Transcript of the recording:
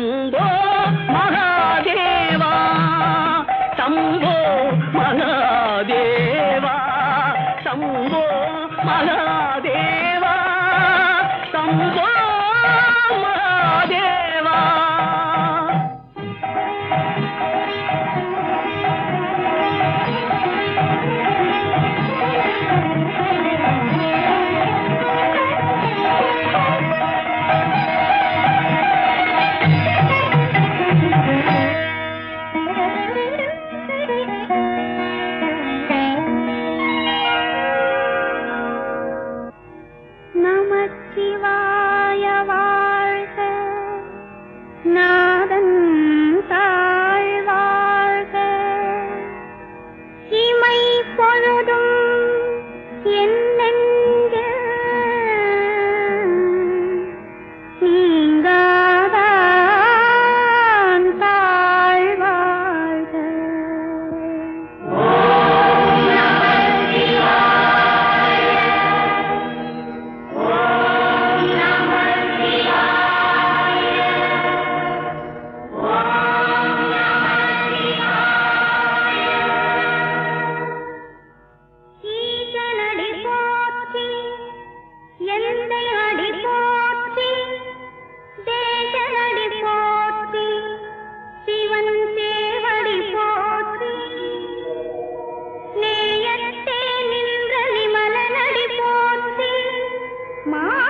Shambho Mahadeva Shambho Mahadeva Shambho Mahadeva Shambho என் মা